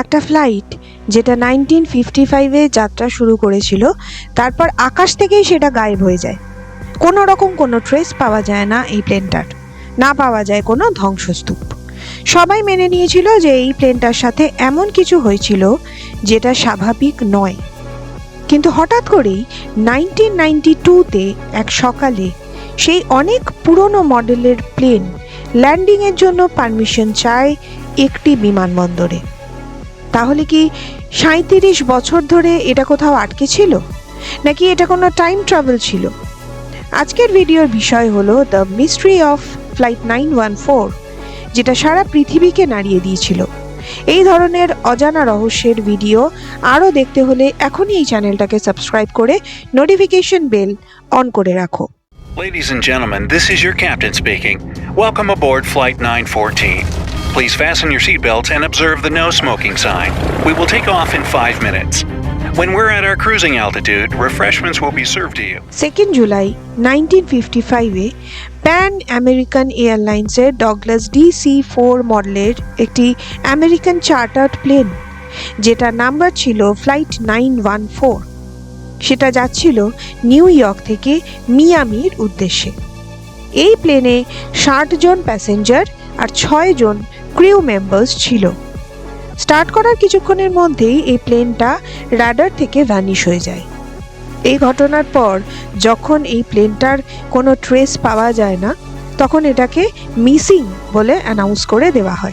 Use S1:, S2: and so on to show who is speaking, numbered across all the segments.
S1: একটা ফ্লাইট যেটা nineteen fifty ফাইভে যাত্রা শুরু করেছিল, তারপর আকাশ থেকেই সেটা গায়েব হয়ে যায়। কোনো রকম কোনো ট্রেস পাওয়া যায় না এই প্লেনটার না পাওয়া যায় কোনো ধ্বংসস্তূপ। সবাই মেনে নিয়েছিল যে এই প্লেনটার সাথে এমন কিছু হয়েছিল যেটা স্বাভাবিক নয়। কিন্তু হঠাৎ করেই নাইনটিন নাইনটি টুতে এক সকালে সেই অনেক পুরনো মডেলের প্লেন ল্যান্ডিংয়ের জন্য পারমিশন চায় একটি বিমানবন্দরে। তাহলে কি সাঁত্রিশ বছর ধরে এটা কোথাও আটকে ছিল নাকি এটা কোনো টাইম ট্রাভেল ছিল আজকের ভিডিওর বিষয় হলো the mystery of flight nine one four যেটা সারা পৃথিবীকে নাড়িয়ে দিয়েছিল এই ধরনের অজানা রহস্যের ভিডিও আরও দেখতে হলে এখনই এই চ্যানেলটাকে সাবস্ক্রাইব করে নোটিফিকেশন বেল অন করে রাখো
S2: Ladies and gentlemen, this is your captain speaking. Welcome aboard Flight 914. Please fasten your seatbelts and observe the no smoking sign. We will take off in five minutes. When we're at our cruising altitude, refreshments will be served to you.
S1: Second July nineteen fifty ফাইভে Pan American এয়ারলাইন্সের Douglas DC four মডেলের একটি American chartered plane যেটা number ছিল flight nine one four সেটা যাচ্ছিল new York থেকে মিয়ামির উদ্দেশ্যে এই প্লেনে ষাট জন প্যাসেঞ্জার আর ছয় জন ক্রিউ মেম্বার্স ছিল। স্টার্ট করার কিছুক্ষণের মধ্যেই এই প্লেনটা রাডার থেকে ভ্যানিশ হয়ে যায়। এই ঘটনার পর যখন এই প্লেনটার কোনো ট্রেস পাওয়া যায় না, তখন এটাকে মিসিং বলে অ্যানাউন্স করে দেওয়া হয়।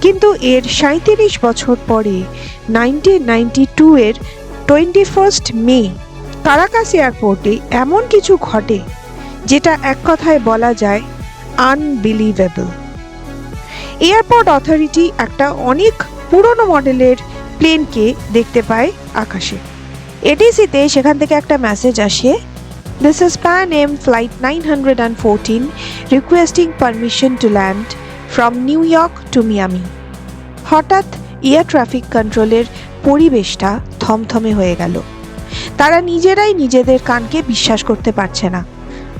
S1: কিন্তু এর সাঁত্রিশ বছর পরে নাইনটিন নাইনটি টু এর টোয়েন্টি ফার্স্ট মে কারাকাস এয়ারপোর্টে এমন কিছু ঘটে যেটা এক কথায় বলা যায় আনবিলিভেবল এয়ারপোর্ট অথরিটি একটা অনেক পুরনো মডেলের প্লেনকে দেখতে পায় আকাশে। এটিসিতে সেখান থেকে একটা মেসেজ আসে this is Pan Am flight nine hundred and fourteen requesting permission to land from New York to Miami হঠাৎ এয়ার ট্রাফিক কন্ট্রোলের পরিবেশটা থমথমে হয়ে গেল। তারা নিজেরাই নিজেদের কানকে বিশ্বাস করতে পারছে না।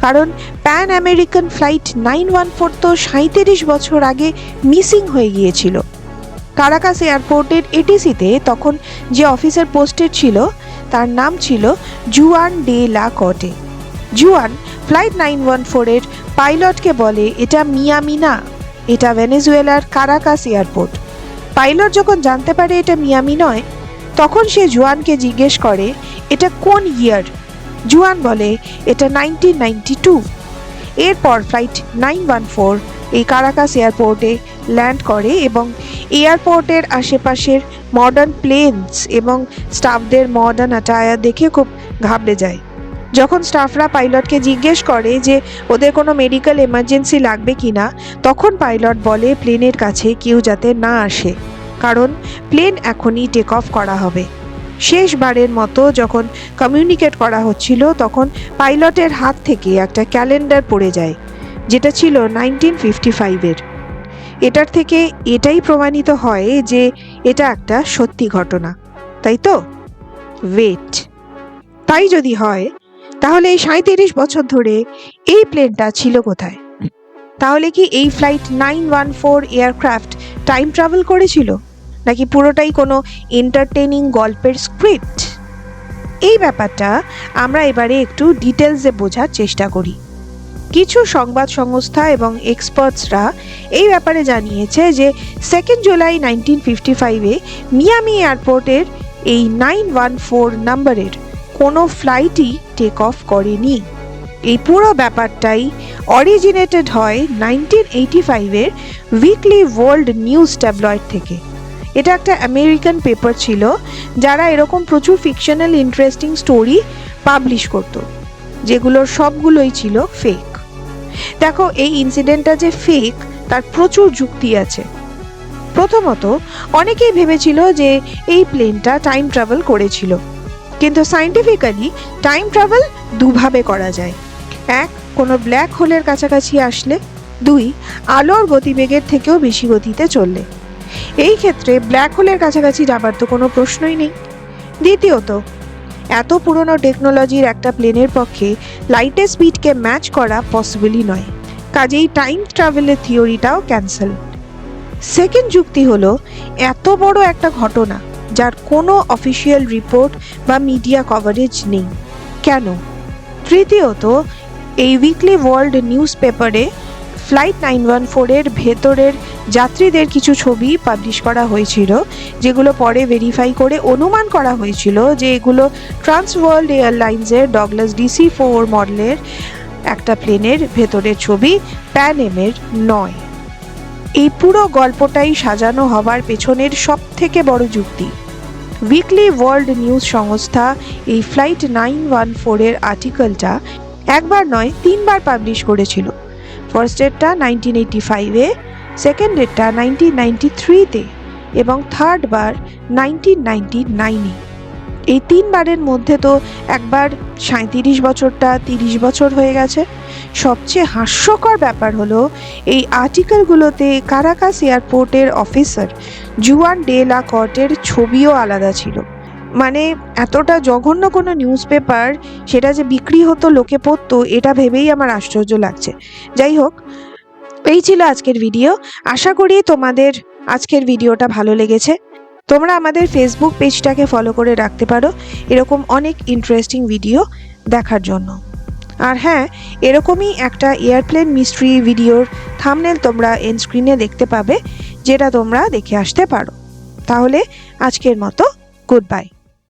S1: কারণ Pan American flight nine one four তো সাঁত্রিশ বছর আগে মিসিং হয়ে গিয়েছিল। কারাকাস এয়ারপোর্টের এটিসিতে তখন যে অফিসার পোস্টেড ছিল, তার নাম ছিল Juan de la Cote Juan flight nine one ফোরের পাইলটকে বলে, এটা মিয়ামি না, এটা ভেনেজুয়েলার কারাকাস এয়ারপোর্ট। পাইলট যখন জানতে পারে এটা মিয়ামি নয়, তখন সে জুয়ানকে জিজ্ঞেস করে, এটা কোন ইয়ার? জুয়ান বলে, এটা নাইনটিন নাইনটি টু এরপর ফ্লাইট নাইন ওয়ান ফোর এই কারাকাস এয়ারপোর্টে ল্যান্ড করে এবং এয়ারপোর্টের আশেপাশের মডার্ন প্লেনস এবং স্টাফদের মডার্ন অ্যাটায়ার দেখে খুব ঘাবড়ে যায়। যখন স্টাফরা পাইলটকে জিজ্ঞেস করে যে, ওদের কোনো মেডিকেল এমার্জেন্সি লাগবে কি না? তখন পাইলট বলে, প্লেনের কাছে কেউ যাতে না আসে, কারণ প্লেন এখনই টেক অফ করা হবে। শেষবারের মতো যখন কমিউনিকেট করা হচ্ছিল, তখন পাইলটের হাত থেকে একটা ক্যালেন্ডার পড়ে যায়, যেটা ছিল নাইনটিন ফিফটি ফাইভের এটার থেকে এটাই প্রমাণিত হয় যে এটা একটা সত্যি ঘটনা, তাই তো? ওয়েট তাই যদি হয়, তাহলে এই সাঁত্রিশ বছর ধরে এই প্লেনটা ছিল কোথায়? তাহলে কি এই flight nine one four aircraft time travel করেছিল? নাকি পুরোটাই কোনো এন্টারটেনিং গল্পের স্ক্রিপ্ট এই ব্যাপারটা আমরা এবারে একটু ডিটেলসে বোঝার চেষ্টা করি। কিছু সংবাদ সংস্থা এবং এক্সপার্টসরা এই ব্যাপারে জানিয়েছে যে সেকেন্ড জুলাই নাইনটিন ফিফটি ফাইভে মিয়ামি এয়ারপোর্টের এই নাইন ওয়ান ফোর নাম্বারের কোনো ফ্লাইটই টেক অফ করেনি। এই পুরো ব্যাপারটাই অরিজিনেটেড হয় নাইনটিন এইটি ফাইভের উইকলি ওয়ার্ল্ড নিউজ ট্যাবলয়েড থেকে। এটা একটা আমেরিকান পেপার ছিল, যারা এরকম প্রচুর ফিকশনাল ইন্টারেস্টিং স্টোরি পাবলিশ করত, যেগুলোর সবগুলোই ছিল ফেক দেখো, এই ইনসিডেন্টটা যে ফেক তার প্রচুর যুক্তি আছে। প্রথমত, অনেকেই ভেবেছিল যে এই প্লেনটা টাইম ট্রাভেল করেছিল, কিন্তু সাইন্টিফিক্যালি টাইম ট্রাভেল দুভাবে করা যায়। এক, কোনো ব্ল্যাক হোলের কাছাকাছি আসলে। দুই, আলোর গতিবেগের থেকেও বেশি গতিতে চললে। এই ক্ষেত্রে ব্ল্যাক হোলের কাছাকাছি যাবার তো কোনো প্রশ্নই নেই। দ্বিতীয়ত, এত পুরনো টেকনোলজির একটা প্লেনের পক্ষে লাইটের স্পিডকে ম্যাচ করা পসিবলই নয়। কাজেই টাইম ট্রাভেলের থিওরিটাও ক্যান্সেল সেকেন্ড যুক্তি হলো, এত বড় একটা ঘটনা যার কোনো অফিসিয়াল রিপোর্ট বা মিডিয়া কভারেজ নেই। কেন? তৃতীয়ত, এই উইকলি ওয়ার্ল্ড নিউজ পেপারে ফ্লাইট নাইন ওয়ান ফোরের ভেতরের যাত্রীদের কিছু ছবি পাবলিশ করা হয়েছিল, যেগুলো পরে ভেরিফাই করে অনুমান করা হয়েছিল যে এগুলো ট্রান্স ওয়ার্ল্ড এয়ারলাইন্সের ডগলাস ডিসি ফোর মডেলের একটা প্লেনের ভেতরের ছবি প্যান এমের নয়। এই পুরো গল্পটাই সাজানো হবার পেছনের সব থেকে বড় যুক্তি। উইকলি ওয়ার্ল্ড নিউজ সংস্থা এই ফ্লাইট নাইন ওয়ান ফোরের আর্টিকেলটা একবার নয়, তিনবার পাবলিশ করেছিল। ফার্স্ট ডেটটা নাইনটিন এইটি ফাইভে সেকেন্ড ডেটটা নাইনটিন নাইনটি থ্রিতে এবং থার্ড বার নাইনটিন নাইনটি নাইনে এই তিনবারের মধ্যে তো একবার সাঁত্রিশ বছরটা তিরিশ বছর হয়ে গেছে। সবচেয়ে হাস্যকর ব্যাপার হলো, এই আর্টিকেলগুলোতে কারাকাস এয়ারপোর্টের অফিসার জুয়ান ডে লা কটের ছবিও আলাদা ছিল। মানে এতটা জঘন্য কোনো নিউজ পেপার সেটা যে বিক্রি হতো লোকে পড়তো, এটা ভেবেই আমার আশ্চর্য লাগছে। যাই হোক, এই ছিল আজকের ভিডিও আশা করি তোমাদের আজকের ভিডিওটা ভালো লেগেছে। তোমরা আমাদের ফেসবুক পেজটাকে ফলো করে রাখতে পারো। এরকম অনেক ইন্টারেস্টিং ভিডিও দেখার জন্য। আর হ্যাঁ এরকমই একটা এয়ারপ্লেন মিস্ট্রি ভিডিওর থামনেল তোমরা এন স্ক্রিনে দেখতে পাবে, যেটা তোমরা দেখে আসতে পারো। তাহলে আজকের মতো গুড বাই